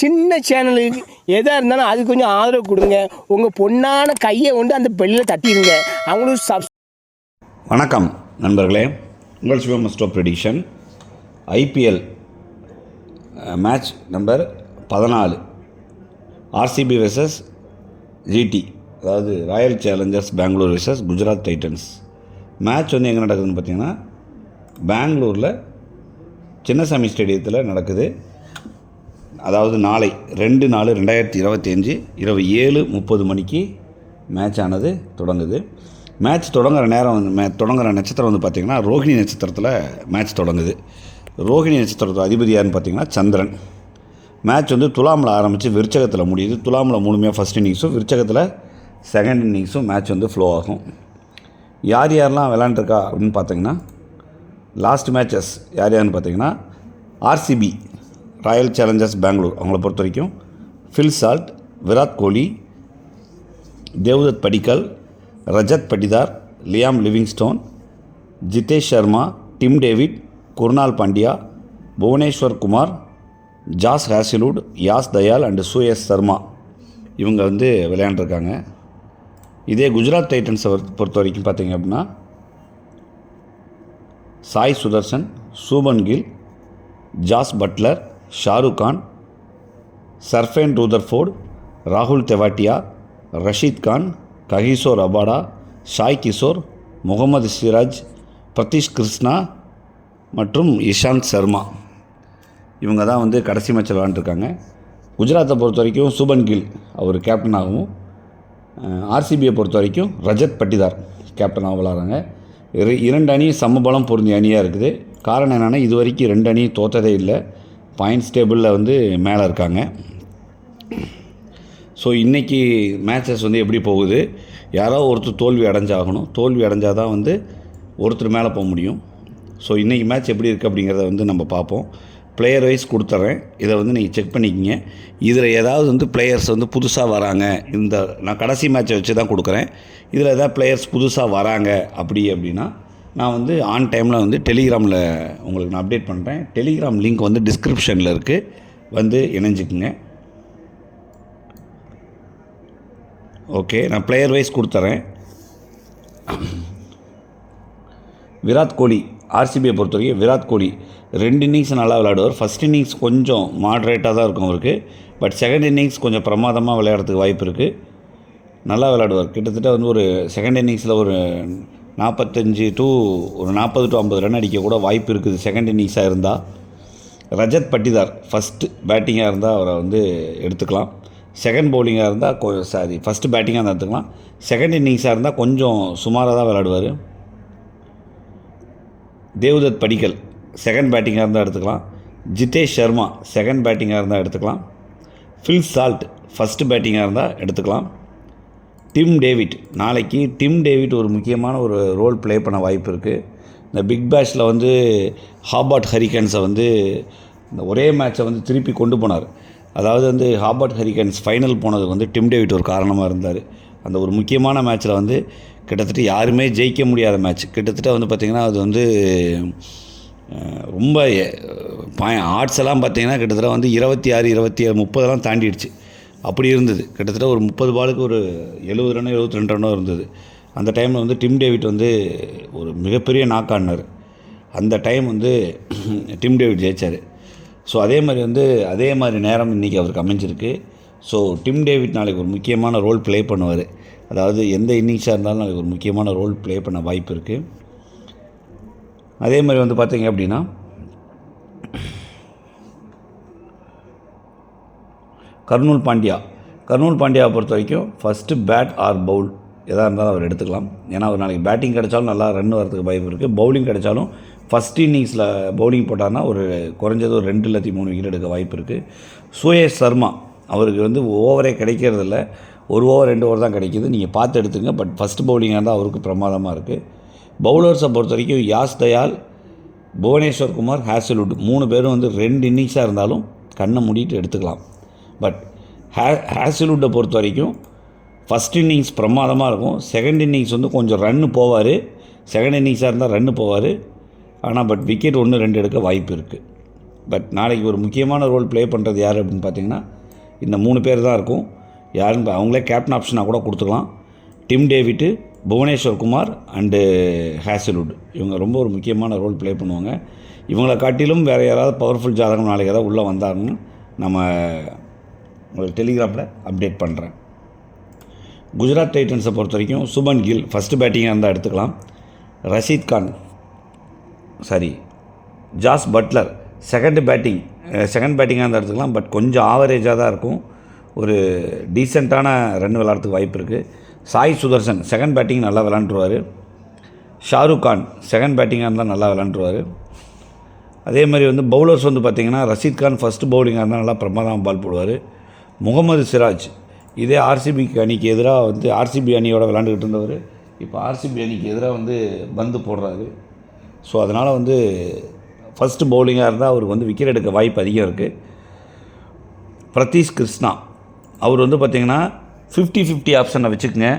சின்ன சேனலுக்கு எதாக இருந்தாலும் அது கொஞ்சம் ஆதரவு கொடுங்க. உங்கள் பொண்ணான கையை கொண்டு அந்த பெல்லில் தட்டிடுங்க அவங்களும் சப் வணக்கம் நண்பர்களே. உங்கள் சிவம் ஸ்டோ ப்ரெடிக்ஷன் ஐபிஎல் மேட்ச் நம்பர் பதினாலு. ஆர்சிபி வெர்சஸ் ஜிடி அதாவது Royal Challengers Bangalore versus Gujarat Titans match வந்து எங்கே நடக்குதுன்னு பார்த்தீங்கன்னா பெங்களூரில் சின்னசாமி ஸ்டேடியத்தில் நடக்குது. அதாவது நாளை ரெண்டு நாலு ரெண்டாயிரத்தி இருபத்தி அஞ்சு இரவு ஏழு முப்பது மணிக்கு மேட்ச் ஆனது தொடங்குது. மேட்ச் தொடங்குற நேரம் வந்து மே தொடங்குற நட்சத்திரம் வந்து பார்த்திங்கன்னா ரோஹிணி நட்சத்திரத்தில் மேட்ச் தொடங்குது. ரோஹிணி நட்சத்திரத்தோட அதிபதி யாருன்னு பார்த்தீங்கன்னா சந்திரன். மேட்ச் வந்து துலாமில் ஆரம்பித்து விருச்சகத்தில் முடியுது. துலாமில் முழுமையாக ஃபஸ்ட் இன்னிங்ஸும் விருச்சகத்தில் செகண்ட் இன்னிங்ஸும் மேட்ச் வந்து ஃப்ளோ ஆகும். யார் யாரெல்லாம் விளாண்டுருக்கா அப்படின்னு பார்த்தீங்கன்னா லாஸ்ட் மேட்சஸ் யார் யாருன்னு பார்த்தீங்கன்னா ஆர்சிபி ராயல் சேலஞ்சர்ஸ் பெங்களூர் அவங்கள பொறுத்த வரைக்கும். Phil Salt Virat Kohli Devdutt Padikkal Rajat Patidar Liam Livingstone Jitesh Sharma Tim David Krunal Pandya Bhuvneshwar Kumar Josh Hazlewood Yash Dayal and Suyash Sharma இவங்க வந்து விளையாண்டுருக்காங்க. இதே குஜராத் டைட்டன்ஸை பொறுத்த வரைக்கும் பார்த்தீங்க அப்படின்னா Sai Sudharsan Shubman Gill Jos Buttler Shahrukh Khan Sherfane Rutherford ராகுல் தெவாட்டியா ரஷீத் கான் கஹீசோர் அபாடா ஷாய் கிஷோர் முகமது சிராஜ் பிரதீஷ் கிருஷ்ணா மற்றும் இஷாந்த் சர்மா. இவங்க தான் வந்து கடைசி மேட்ச் விளாண்டுருக்காங்க. குஜராத்தை பொறுத்த வரைக்கும் சுபன் கில் அவர் கேப்டனாகவும் ஆர்சிபியை பொறுத்த வரைக்கும் ரஜத் பட்டிதார் கேப்டனாக விளாட்றாங்க. இரு இரண்டு அணி சமபலம் பொருந்திய அணியாக இருக்குது. காரணம் என்னென்னா இது வரைக்கும் ரெண்டு அணி தோற்றதே இல்லை. பாயிண்ட்ஸ் டேபிளில் வந்து மேலே இருக்காங்க. ஸோ இன்றைக்கி மேட்சஸ் வந்து எப்படி போகுது? யாரோ ஒருத்தர் தோல்வி அடைஞ்சாகணும். தோல்வி அடைஞ்சால் தான் வந்து ஒருத்தர் மேலே போக முடியும். ஸோ இன்றைக்கி மேட்ச் எப்படி இருக்குது அப்படிங்கிறத வந்து நம்ம பார்ப்போம். பிளேயர் வைஸ் கொடுத்துட்றேன் இதை வந்து நீங்கள் செக் பண்ணிக்கிங்க. இதில் ஏதாவது வந்து பிளேயர்ஸ் வந்து புதுசாக வராங்க. இந்த நான் கடைசி மேட்ச்சை வச்சு தான் கொடுக்குறேன். இதில் ஏதாவது பிளேயர்ஸ் புதுசாக வராங்க அப்படி அப்படின்னா நான் வந்து ஆன் டைமில் வந்து டெலிகிராமில் உங்களுக்கு நான் அப்டேட் பண்ணுறேன் டெலிகிராம் லிங்க் வந்து டிஸ்கிரிப்ஷனில் இருக்குது வந்து இணைஞ்சிக்குங்க. ஓகே நான் பிளேயர் வைஸ் கொடுத்துறேன். விராட் கோலி ஆர்சிபியை பொறுத்த வரைக்கும் விராட் கோலி ரெண்டு இன்னிங்ஸ் நல்லா விளையாடுவார். ஃபஸ்ட் இன்னிங்ஸ் கொஞ்சம் மாட்ரேட்டாக தான் இருக்கும் அவருக்கு. பட் செகண்ட் இன்னிங்ஸ் கொஞ்சம் பிரமாதமாக விளையாடுறதுக்கு வாய்ப்பு இருக்குது நல்லா விளையாடுவார். கிட்டத்தட்ட வந்து ஒரு செகண்ட் இன்னிங்ஸில் ஒரு நாற்பத்தஞ்சு டு ஒரு நாற்பது டு ஐம்பது ரன் அடிக்க கூட வாய்ப்பு இருக்குது. செகண்ட் இன்னிங்ஸாக இருந்தால் ரஜத் பட்டிதார் ஃபஸ்ட்டு பேட்டிங்காக இருந்தால் அவரை வந்து எடுத்துக்கலாம். செகண்ட் பவுலிங்காக இருந்தால் கொ சாரி ஃபஸ்ட்டு பேட்டிங்காக இருந்தால் எடுத்துக்கலாம். செகண்ட் இன்னிங்ஸாக இருந்தால் கொஞ்சம் சுமாராக தான் விளாடுவார் தேவ்தத் படிக்கல் செகண்ட் பேட்டிங்காக இருந்தால் எடுத்துக்கலாம். ஜிதேஷ் சர்மா செகண்ட் பேட்டிங்காக இருந்தால் எடுத்துக்கலாம். ஃபில் சால்ட் ஃபஸ்ட்டு பேட்டிங்காக இருந்தால் எடுத்துக்கலாம். டிம் டேவிட் நாளைக்கு டிம் டேவிட் ஒரு முக்கியமான ஒரு ரோல் ப்ளே பண்ண வாய்ப்பு இருக்குது இந்த பிக் பேஷில் வந்து ஹாபாட் ஹரிகன்ஸை வந்து இந்த ஒரே மேட்ச்சை வந்து திருப்பி கொண்டு போனார். அதாவது வந்து ஹாபாட் ஹரிகன்ஸ் ஃபைனல் போனதுக்கு வந்து டிம் டேவிட் ஒரு காரணமாக இருந்தார். அந்த ஒரு முக்கியமான மேட்ச்சில் வந்து கிட்டத்தட்ட யாருமே ஜெயிக்க முடியாத மேட்ச் கிட்டத்தட்ட வந்து பார்த்திங்கன்னா அது வந்து ரொம்ப பாய ஆர்ட்ஸ் எல்லாம் பார்த்திங்கன்னா கிட்டத்தட்ட வந்து இருபத்தி ஆறு இருபத்தி ஏழு முப்பதெல்லாம் தாண்டிடுச்சு. அப்படி இருந்தது. கிட்டத்தட்ட ஒரு முப்பது பாலுக்கு ஒரு எழுபது ரன்னோ எழுபத்தி ரெண்டு ரன்னோ இருந்தது. அந்த டைமில் வந்து டிம் டேவிட் வந்து ஒரு மிகப்பெரிய நாக் ஆடினார். அந்த டைம் வந்து டிம் டேவிட் ஜெயிச்சார். ஸோ அதே மாதிரி வந்து அதே மாதிரி நேரம் இன்றைக்கி அவருக்கு அமைஞ்சிருக்கு. ஸோ டிம் டேவிட் நாளைக்கு ஒரு முக்கியமான ரோல் ப்ளே பண்ணுவார். அதாவது எந்த இன்னிங்ஸாக இருந்தாலும் நாளைக்கு ஒரு முக்கியமான ரோல் ப்ளே பண்ண வாய்ப்பு இருக்குது அதே மாதிரி வந்து பார்த்தீங்க அப்படின்னா கர்னூல் பாண்டியா. கர்னூல் பாண்டியாவை பொறுத்த வரைக்கும் ஃபஸ்ட்டு பேட் ஆர் பவுல் எதாக இருந்தாலும் அவர் எடுத்துக்கலாம். ஏன்னா அவர் நாளைக்கு பேட்டிங் கிடைச்சாலும் நல்லா ரன் வரதுக்கு வாய்ப்பு இருக்குது பவுலிங் கிடைச்சாலும் ஃபஸ்ட் இன்னிங்ஸில் பவுலிங் போட்டார்னா ஒரு குறைஞ்சது ஒரு ரெண்டு இல்லாத்தி மூணு விக்கெட் எடுக்க வாய்ப்பு இருக்குது சுயேஷ் சர்மா அவருக்கு வந்து ஓவரே கிடைக்கிறதில்ல ஒரு ஓவர் ரெண்டு ஓவர் தான் கிடைக்கிது. நீங்கள் பார்த்து எடுத்துங்க பட் ஃபஸ்ட் பவுலிங்காக இருந்தால் அவருக்கு பிரமாதமாக இருக்குது பவுலர்ஸை பொறுத்த வரைக்கும் யாஸ் தயால் புவனேஸ்வர் குமார் ஹேசல்வுட் மூணு பேரும் வந்து ரெண்டு இன்னிங்ஸாக இருந்தாலும் கண்ணை மூடிட்டு எடுத்துக்கலாம். பட் ஹே ஹேசில்வுட்டை பொறுத்த வரைக்கும் ஃபஸ்ட் இன்னிங்ஸ் பிரமாதமாக இருக்கும். செகண்ட் இன்னிங்ஸ் வந்து கொஞ்சம் ரன்னு போவார். செகண்ட் இன்னிங்ஸாக இருந்தால் ரன்னு போவார். ஆனால் பட் விக்கெட் ஒன்று ரெண்டு எடுக்க வாய்ப்பு இருக்குது பட் நாளைக்கு ஒரு முக்கியமான ரோல் ப்ளே பண்ணுறது யார் அப்படின்னு பார்த்தீங்கன்னா இந்த மூணு பேர் தான் இருக்கும். யாருன்னு அவங்களே கேப்டன் ஆப்ஷனாக கூட கொடுத்துக்கலாம். Tim David Bhuvneshwar Kumar and Hazlewood இவங்க ரொம்ப ஒரு முக்கியமான ரோல் ப்ளே பண்ணுவாங்க. இவங்களை காட்டிலும் வேறு யாராவது பவர்ஃபுல் ஜாதகம் நாளைக்கு ஏதாவது உள்ளே வந்தாங்கன்னு நம்ம உங்களுக்கு டெலிகிராமில் அப்டேட் பண்ணுறேன். குஜராத் டைட்டன்ஸை பொறுத்த வரைக்கும் சுமன் கில் ஃபஸ்ட்டு பேட்டிங்காக இருந்தால் எடுத்துக்கலாம். Rashid Khan sorry Jos Buttler second batting second பேட்டிங்காக இருந்தால் எடுத்துக்கலாம். பட் கொஞ்சம் ஆவரேஜாக தான் இருக்கும். ஒரு டீசெண்டான ரன் விளாட்றதுக்கு வாய்ப்பு இருக்குது சாய் சுதர்சன் செகண்ட் பேட்டிங் நல்லா விளாண்டுருவார் ஷாருக் கான் செகண்ட் பேட்டிங்காக இருந்தால் நல்லா விளாண்டுருவார் அதே மாதிரி வந்து பவுலர்ஸ் வந்து பார்த்திங்கன்னா ரஷீத் கான் ஃபஸ்ட்டு பவுலிங்காக இருந்தால் நல்லா பிரமாதமாக பால் போடுவார். முகமது சிராஜ் இதே ஆர்சிபி அணிக்கு எதிராக வந்து ஆர்சிபி அணியோட விளாண்டுக்கிட்டு இருந்தவர். இப்போ ஆர்சிபி அணிக்கு எதிராக வந்து பந்து போடுறாரு. ஸோ அதனால் வந்து ஃபஸ்ட்டு பவுலிங்காக இருந்தால் அவருக்கு வந்து விக்கெட் எடுக்க வாய்ப்பு அதிகம் இருக்குது பிரதீஷ் கிருஷ்ணா அவர் வந்து பார்த்திங்கன்னா ஃபிஃப்டி ஃபிஃப்டி ஆப்ஷனை வச்சுக்கோங்க.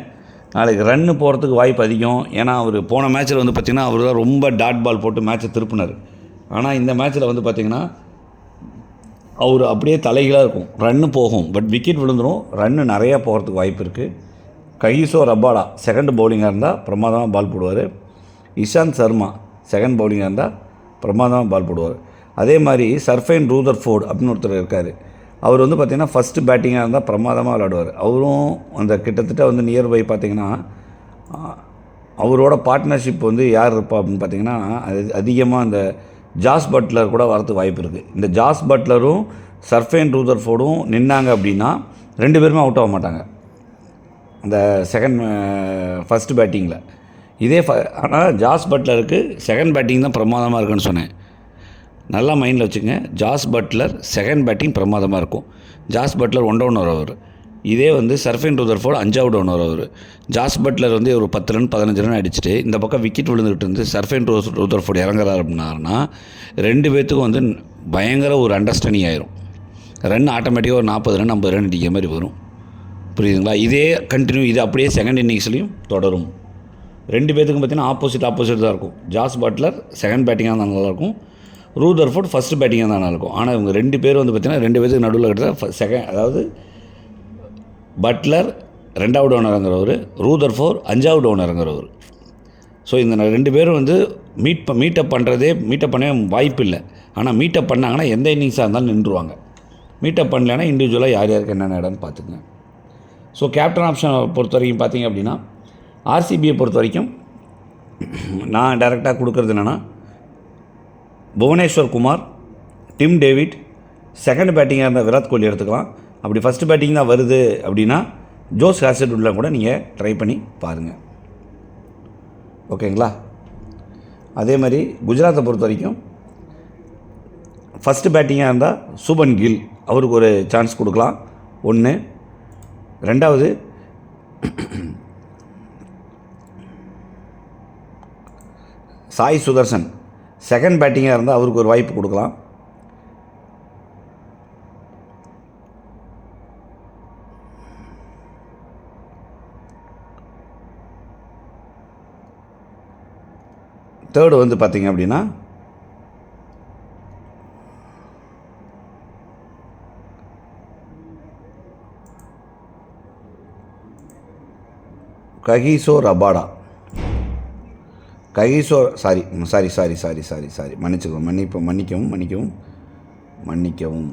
நாளைக்கு ரன்னு போகிறதுக்கு வாய்ப்பு அதிகம். ஏன்னா அவர் போன மேட்ச்சில் வந்து பார்த்திங்கன்னா அவர் தான் ரொம்ப டாட் பால் போட்டு மேட்ச்சை திருப்பினார். ஆனால் இந்த மேட்ச்சில் வந்து பார்த்திங்கன்னா அவர் அப்படியே தலைகளாக இருக்கும். ரன்னு போகும். பட் விக்கெட் விழுந்துடும் ரன்னு நிறையா போகிறதுக்கு வாய்ப்பு இருக்குது கைசோ ரப்பாடா செகண்ட் பவுலிங்காக இருந்தால் பிரமாதமாக பால் போடுவார். இஷாந்த் சர்மா செகண்ட் பவுலிங்காக இருந்தால் பிரமாதமாக பால் போடுவார். அதே மாதிரி சர்ஃபைன் ரூதர் ஃபோர்டு அப்படின்னு ஒருத்தர் இருக்கார். அவர் வந்து பார்த்திங்கன்னா ஃபஸ்ட்டு பேட்டிங்காக இருந்தால் பிரமாதமாக விளாடுவார் அவரும் அந்த கிட்டத்தட்ட வந்து நியர்பை பார்த்திங்கன்னா அவரோட பார்ட்னர்ஷிப் வந்து யார் இருப்பா அப்படின்னு பார்த்திங்கன்னா அது அதிகமாக அந்த ஜாஸ் பட்லர் கூட வரது வாய்ப்பு இருக்குது இந்த ஜாஸ் பட்லரும் சர்ஃபேன் ரூதர் ஃபோர்டும் நின்னாங்க அப்படின்னா ரெண்டு பேருமே அவுட் ஆக மாட்டாங்க. அந்த செகண்ட் ஃபஸ்ட்டு பேட்டிங்கில் இதே ஃப ஆனால் ஜாஸ் பட்லருக்கு செகண்ட் பேட்டிங் தான் பிரமாதமாக இருக்குன்னு சொன்னேன். நல்லா மைண்டில் வச்சுங்க ஜாஸ் பட்லர் செகண்ட் பேட்டிங் பிரமாதமாக இருக்கும். ஜாஸ் பட்லர் ஒன் டவுன் வரவர் இதே வந்து சர்ஃபின் ரூதர்ஃபோர்டு அஞ்சாவது ஓனர் அவர். ஜாஸ் பட்லர் வந்து ஒரு பத்து ரன் பதினஞ்சு ரன் அடிச்சுட்டு இந்த பக்கம் விக்கெட் விழுந்துகிட்டு இருந்து சர்ஃபின் ரூஸ் ரூதர்ஃபோர்டு இறங்குறாரு அப்படின்னாருன்னா ரெண்டு பேர்த்துக்கும் வந்து பயங்கர ஒரு அண்டர்ஸ்டாண்டிங் ஆயிரும். ரன் ஆட்டோமேட்டிக்காக ஒரு நாற்பது ரன் ஐம்பது ரன் அடிக்கிற மாதிரி வரும். புரியுதுங்களா? இதே கண்டினியூ இது அப்படியே செகண்ட் இன்னிங்ஸ்லையும் தொடரும். ரெண்டு பேத்துக்கும் பார்த்தீங்கன்னா ஆப்போசிட் ஆப்போசிட் தான் இருக்கும். ஜாஸ் பட்லர் செகண்ட் பேட்டிங்காக இருந்தால் நல்லாயிருக்கும். ரூதர் ஃபோர்ட் ஃபஸ்ட்டு பேட்டிங்காக இருந்தால் நல்லாயிருக்கும். ஆனால் இவங்க ரெண்டு பேர் வந்து பார்த்தீங்கன்னா ரெண்டு பேத்துக்கு நடுவில் கிட்ட செகண்ட் அதாவது பட்லர் ரெண்டாவது ஓனருங்கிறவர் ரூதர் ஃபோர் அஞ்சாவது ஓனருங்கிறவர் ஸோ இந்த ரெண்டு பேரும் வந்து மீட் ப மீட்டப் பண்ணுறதே மீட்டப் பண்ணவே வாய்ப்பு இல்லை. ஆனால் மீட்டப் பண்ணாங்கன்னா எந்த இன்னிங்ஸாக இருந்தாலும் நின்றுவாங்க மீட்டப் பண்ணலைன்னா இண்டிவிஜுவலாக யார் யாருக்கு என்னென்ன இடம்னு பார்த்துக்குங்க. ஸோ கேப்டன் ஆப்ஷனை பொறுத்த வரைக்கும் பார்த்தீங்க அப்படின்னா ஆர்சிபியை பொறுத்த வரைக்கும் நான் டைரெக்டாக கொடுக்குறது என்னென்னா Bhuvneshwar Kumar Tim David second பேட்டிங்காக இருந்த விராட் கோலி எடுத்துக்கலாம். அப்படி ஃபஸ்ட்டு பேட்டிங் தான் வருது அப்படின்னா ஜோஸ் ஹேசட்வுட்டில் கூட நீங்கள் ட்ரை பண்ணி பாருங்கள் ஓகேங்களா? அதே மாதிரி குஜராத்தை பொறுத்த வரைக்கும் ஃபஸ்ட்டு பேட்டிங்காக இருந்தால் சுபன் கில் அவருக்கு ஒரு சான்ஸ் கொடுக்கலாம். ஒன்று ரெண்டாவது சாய் சுதர்சன் செகண்ட் பேட்டிங்காக இருந்தால் அவருக்கு ஒரு வாய்ப்பு கொடுக்கலாம். தேர்டு வந்து பார்த்தீங்க அப்படின்னா Kagiso Rabada Kagiso sorry sorry sorry sorry sorry sorry மன்னிச்சுக்கோ மன்னிப்பு மன்னிக்கவும் மன்னிக்கவும் மன்னிக்கவும்.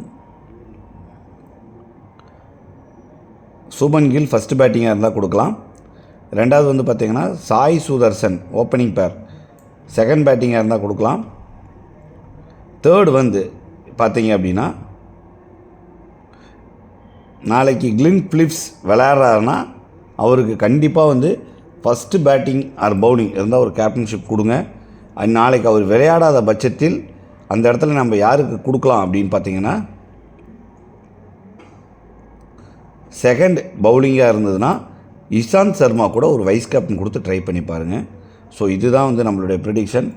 சுமன் கில் ஃபஸ்ட்டு பேட்டிங்காக இருந்தால் கொடுக்கலாம். ரெண்டாவது வந்து பார்த்தீங்கன்னா Sai Sudharsan opening pair second பேட்டிங்காக இருந்தால் கொடுக்கலாம். தேர்டு வந்து பார்த்தீங்க அப்படின்னா நாளைக்கு கிளின் ஃபிலிப்ஸ் விளையாடுறாருன்னா அவருக்கு கண்டிப்பாக வந்து ஃபஸ்ட்டு பேட்டிங் ஆர் பவுலிங் இருந்தால் ஒரு கேப்டன்ஷிப் கொடுங்க. நாளைக்கு அவர் விளையாடாத பட்சத்தில் அந்த இடத்துல நம்ம யாருக்கு கொடுக்கலாம் அப்படின்னு பார்த்தீங்கன்னா செகண்ட் பவுலிங்காக இருந்ததுன்னா இஷாந்த் சர்மா கூட ஒரு வைஸ் கேப்டன் கொடுத்து ட்ரை பண்ணி பாருங்கள் ஸோ இதுதான் வந்து நம்மளுடைய ப்ரிடிக்ஷன்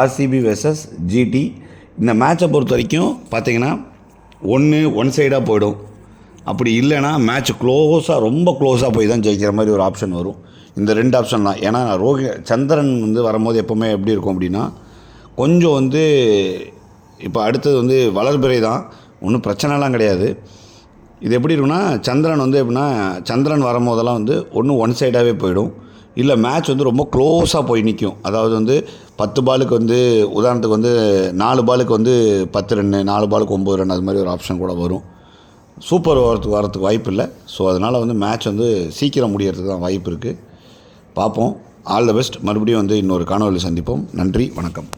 ஆர்சிபி வெர்சஸ் ஜிடி இந்த மேட்சை பொறுத்த வரைக்கும் பார்த்தீங்கன்னா ஒன்று ஒன் சைடாக போயிடும். அப்படி இல்லைன்னா மேட்ச் க்ளோஸாக ரொம்ப க்ளோஸாக போய் தான் ஜெயிக்கிற மாதிரி ஒரு ஆப்ஷன் வரும். இந்த ரெண்டு ஆப்ஷன் தான். ஏன்னா ரோஹி சந்திரன் வந்து வரும்போது எப்போவுமே எப்படி இருக்கும் அப்படின்னா கொஞ்சம் வந்து இப்போ அடுத்தது வந்து வளர்பிறை தான். ஒன்றும் பிரச்சனைலாம் கிடையாது. இது எப்படி இருக்குன்னா சந்திரன் வந்து எப்படின்னா சந்திரன் வரும்போதெல்லாம் வந்து ஒன்று ஒன் சைடாகவே போயிடும். இல்லை மேட்ச் வந்து ரொம்ப க்ளோஸாக போய் நிற்கும் அதாவது வந்து பத்து பாலுக்கு வந்து உதாரணத்துக்கு வந்து நாலு பாலுக்கு வந்து பத்து ரன்னு நாலு பாலுக்கு ஒம்பது ரன் அது மாதிரி ஒரு ஆப்ஷன் கூட வரும். சூப்பர் வரத்துக்கு வரத்துக்கு வாய்ப்பு இல்லை. ஸோ அதனால் வந்து மேட்ச் வந்து சீக்கிரம் முடியறதுக்கு தான் வாய்ப்பு இருக்குது பார்ப்போம். ஆல் த பெஸ்ட் மறுபடியும் வந்து இன்னொரு காணொலி சந்திப்போம். நன்றி வணக்கம்.